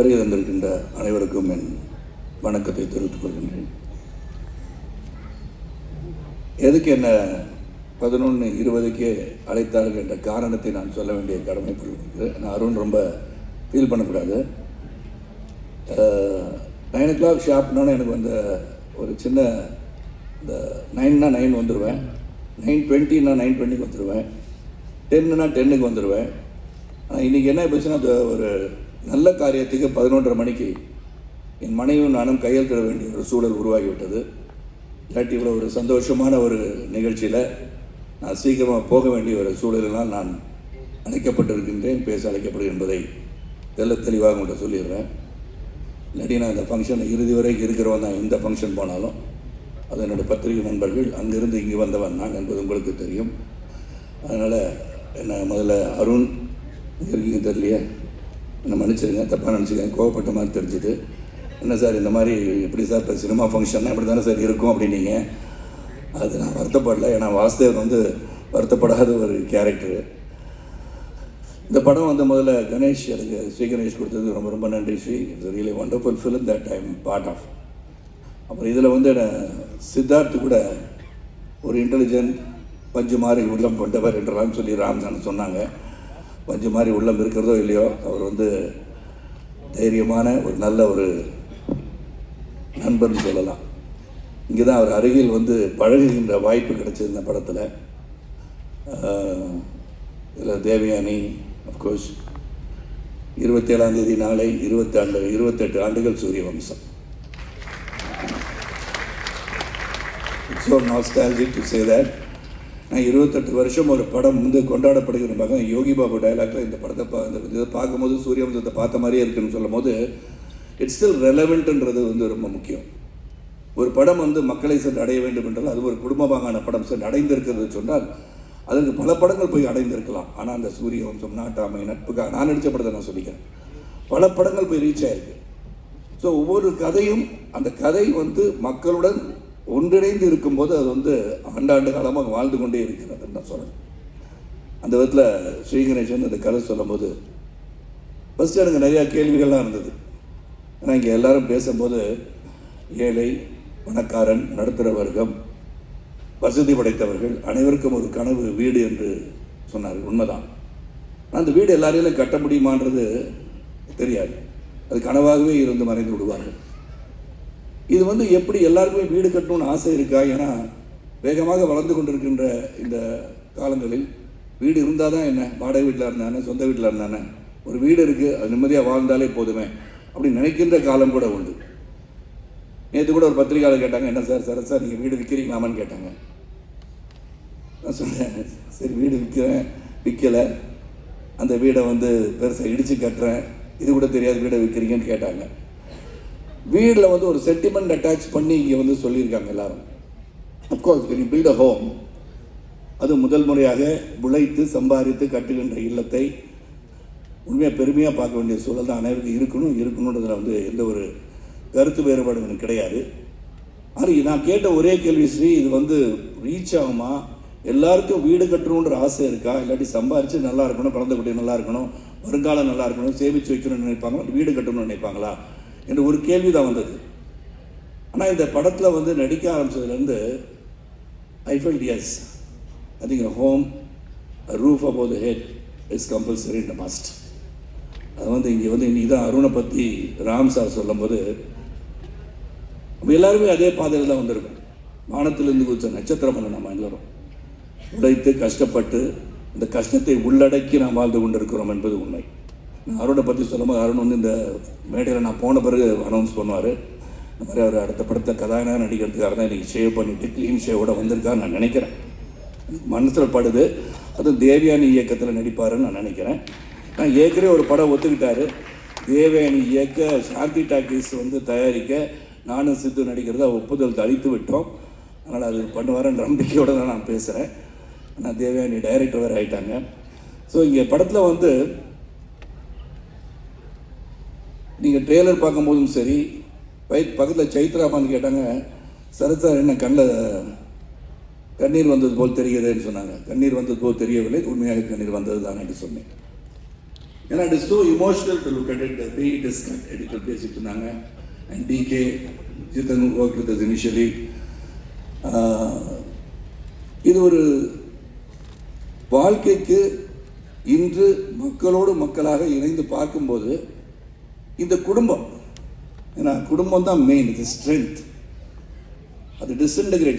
வருகை தந்திருக்கின்ற அனைவருக்கும் என் வணக்கத்தை தெரிவித்துக் கொள்கின்றேன். எதுக்கு என்ன பதினொன்று இருபதுக்கே அழைத்தார்கள் என்ற காரணத்தை நான் சொல்ல வேண்டிய கடமைப்படுகிறது நான் அருண் ரொம்ப ஃபீல் பண்ணக்கூடாது. நைன் ஓ கிளாக் ஷாப்னோன்னு எனக்கு வந்த ஒரு சின்ன இந்த நைன்னா நைன் வந்துடுவேன் நைன் டுவெண்ட்டின்னா நைன் டுவெண்ட்டிக்கு வந்துடுவேன் டென்னுனா டென்னுக்கு வந்துடுவேன் ஆனால் இன்றைக்கி என்ன போச்சுன்னா ஒரு நல்ல காரியத்துக்கு பதினொன்றரை மணிக்கு என் மனைவியும் நானும் கையெழுத்திட வேண்டிய ஒரு சூழல் உருவாகிவிட்டது. இல்லாட்டி இவ்வளோ ஒரு சந்தோஷமான ஒரு நிகழ்ச்சியில் நான் சீக்கிரமாக போக வேண்டிய ஒரு சூழலினால் நான் அழைக்கப்பட்டிருக்கின்றேன் பேச அழைக்கப்படும் என்பதை தெல்ல தெளிவாக உங்கள்கிட்ட சொல்லிடுறேன். இல்லாட்டி நான் இந்த ஃபங்க்ஷன் இறுதி வரைக்கும் இருக்கிறவன் தான் எந்த ஃபங்க்ஷன் போனாலும் அது என்னோடய பத்திரிகை நண்பர்கள் அங்கிருந்து இங்கே வந்தவன் நான் என்பது உங்களுக்கு தெரியும். அதனால் என்ன முதல்ல அருண் இருக்கீங்க தெரியலையே என்னை மன்னிச்சிருங்க தப்பாக நினச்சிருக்கேன் கோவப்பட்ட மாதிரி தெரிஞ்சுது. என்ன சார் இந்த மாதிரி எப்படி சார் இப்போ சினிமா ஃபங்க்ஷன்னா இப்படி தானே சார் இருக்கும் அப்படின்னீங்க. அது நான் வருத்தப்படல ஏன்னா வாசுதேவன் வந்து வருத்தப்படாத ஒரு கேரக்டரு இந்த படம் வந்து முதல்ல கணேஷ் எனக்கு ஸ்ரீ கணேஷ் கொடுத்தது ரொம்ப ரொம்ப நன்றி Sri. It's really wonderful film that I'm part of அப்புறம் இதில் வந்து சித்தார்த்து கூட ஒரு இன்டெலிஜென்ட் பஞ்சு மாதிரி உள்ளம் கொண்டவர் என்றெல்லாம் சொல்லி ராம்சான் சொன்னாங்க. பஞ்சு மாதிரி உள்ளம் இருக்கிறதோ இல்லையோ அவர் வந்து தைரியமான ஒரு நல்ல ஒரு நண்பர்னு சொல்லலாம். இங்கே தான் அவர் அருகில் வந்து பழகுகின்ற வாய்ப்பு கிடைச்சது இந்த படத்தில். இதில் தேவயானி அஃப்கோர்ஸ் இருபத்தேழாம் தேதி நாளை இருபத்தி ஆண்டு இருபத்தெட்டு ஆண்டுகள் Surya Vamsam so nostalgia to say that நான் இருபத்தெட்டு வருஷம் ஒரு படம் வந்து கொண்டாடப்படுகிற மகன் யோகி பாபு டைலாக்ல இந்த படத்தை பா இந்த இதை பார்க்கும்போது சூரியவம்சத்தை பார்த்த மாதிரியே இருக்குன்னு சொல்லும் போது இட்ஸ் ஸ்டில் ரெலவெண்ட்டுன்றது வந்து ரொம்ப முக்கியம். ஒரு படம் வந்து மக்களை சென்று அடைய வேண்டும் என்றால் அது ஒரு குடும்பமாகான படம் சென்று அடைந்திருக்கிறது சொன்னால் அதற்கு பல படங்கள் போய் அடைந்திருக்கலாம். ஆனால் அந்த சூரிய வம்சம் நாட்டாமை நட்புக்காக நான் நடித்த படத்தை நான் சொல்லிக்கிறேன். பல படங்கள் போய் ரீச் ஆயிருக்கு. ஸோ ஒவ்வொரு கதையும் அந்த கதை வந்து மக்களுடன் ஒன்றிணைந்து இருக்கும்போது அது வந்து ஆண்டாண்டு காலமாக வாழ்ந்து கொண்டே இருக்கிறது நான் சொல்கிறேன் அந்த விதத்தில் ஸ்ரீ கணேசன் அந்த கதை சொல்லும்போது ஃபஸ்ட்டு எனக்கு நிறையா கேள்விகள்லாம் இருந்தது. ஏன்னா இங்கே எல்லாரும் பேசும்போது ஏழை பணக்காரன் நடுத்தர வர்க்கம் வசதி படைத்தவர்கள் அனைவருக்கும் ஒரு கனவு வீடு என்று சொன்னார்கள். உண்மைதான். அந்த வீடு எல்லாரையும் கட்ட முடியுமான்றது தெரியாது. அது கனவாகவே இருந்து மறைந்து விடுவார்கள். இது வந்து எப்படி எல்லாருக்குமே வீடு கட்டணும்னு ஆசை இருக்கா? ஏன்னா வேகமாக வளர்ந்து கொண்டிருக்கின்ற இந்த காலங்களில் வீடு இருந்தால் தான் என்ன? வாடகை வீட்டில் இருந்தானே சொந்த வீட்டில் இருந்தானே? ஒரு வீடு இருக்குது அது நிம்மதியாக வாழ்ந்தாலே போதுமே அப்படி நினைக்கின்ற காலம் கூட உண்டு. நேற்று கூட ஒரு பத்திரிகையாளர் கேட்டாங்க என்ன சார் சார் சார் நீங்கள் வீடு விற்கிறீங்களாமான்னு கேட்டாங்க. நான் சொன்னேன் சரி வீடு விற்கிறேன் விற்கலை அந்த வீடை வந்து பெருசாக இடித்து கட்டுறேன். இது கூட தெரியாது வீடை விற்கிறீங்கன்னு கேட்டாங்க. வீட்டில் வந்து ஒரு செட்டிமெண்ட் அட்டாச் பண்ணி இங்கே வந்து சொல்லியிருக்காங்க எல்லாரும். Of course when build a home அது முதல் முறையாக உழைத்து சம்பாதித்து கட்டுகின்ற இல்லத்தை உண்மையாக பெருமையாக பார்க்க வேண்டிய சூழல் தான் அனைவருக்கும் இருக்கணும். இருக்கணுன்றதுல வந்து எந்த ஒரு கருத்து வேறுபாடு எனக்கு கிடையாது. ஆனால் நான் கேட்ட ஒரே கேள்வி ஸ்ரீ இது வந்து ரீச் ஆகுமா? எல்லாருக்கும் வீடு கட்டணுன்ற ஆசை இருக்கா? இல்லாட்டி சம்பாரித்து நல்லா இருக்கணும் பிறந்த குட்டி நல்லா இருக்கணும் வருங்காலம் நல்லா இருக்கணும் சேமித்து வைக்கணும்னு நினைப்பாங்களா? வீடு கட்டணும்னு நினைப்பாங்களா? என்ற ஒரு கேள்வி தான் வந்தது. ஆனால் இந்த படத்தில் வந்து நடிக்க ஆரம்பிச்சதுலேருந்து I felt as I think home roof about head is compulsory இந்த மஸ்ட் அது வந்து இங்கே வந்து இன்றைக்கி தான் அருணை பற்றி ராம் சார் சொல்லும்போது நம்ம எல்லாருமே அதே பாதையில் தான் வந்திருக்கோம். வானத்திலிருந்து குறித்த நட்சத்திரம் பண்ண நம்ம எல்லாரும். உழைத்து கஷ்டப்பட்டு இந்த கஷ்டத்தை உள்ளடக்கி நாம் வாழ்ந்து கொண்டிருக்கிறோம் என்பது உண்மை. அருணை பற்றி சொல்லும்போது அருண் வந்து இந்த மேடையில் நான் போன பிறகு அனௌன்ஸ் பண்ணுவார். இந்த மாதிரி அவர் அடுத்த படத்தை கதாநாயகன் நடிக்கிறதுக்காக தான் இன்றைக்கி ஷேவ் பண்ணிவிட்டு க்ளீன் ஷேவோட வந்திருக்கான்னு நான் நினைக்கிறேன். மனசில் படுது. அதுவும் தேவயானி இயக்கத்தில் நடிப்பாருன்னு நான் நினைக்கிறேன். நான் ஏற்கனவே ஒரு படம் ஒத்துக்கிட்டாரு. தேவயானி இயக்க சாந்தி டாக்கீஸ் வந்து தயாரிக்க நானும் சித்து நடிக்கிறத ஒப்புதல் அளித்து விட்டோம். அதனால் அது பண்ணுவாருன்ற நம்பிக்கையோடு தான் நான் பேசுகிறேன் ஆனால் தேவயானி டைரக்டர் வேறு ஆகிட்டாங்க ஸோ இங்கே படத்தில் வந்து நீங்கள் ட்ரெய்லர் பார்க்கும்போதும் சரி வய பக்கத்தில் சைத்ரா அம்மான்னு கேட்டாங்க சரத் சார் என்ன கண்ணில் கண்ணீர் வந்தது போல் தெரிகிறதுன்னு சொன்னாங்க. கண்ணீர் வந்தது போல் தெரியவில்லை உண்மையாக கண்ணீர் வந்தது தான் என்று சொன்னேன். ஏன்னா it is too emotional to look at it be it is editor பேசிட்டு இருந்தாங்க. And DK Jithan work with initially இது ஒரு வாழ்க்கைக்கு இன்று மக்களோடு மக்களாக இணைந்து பார்க்கும்போது இந்த குடும்பம். ஏன்னா குடும்பம் தான் மெயின் இது ஸ்ட்ரென்த் அது டிஸ்இன்டகிரேட்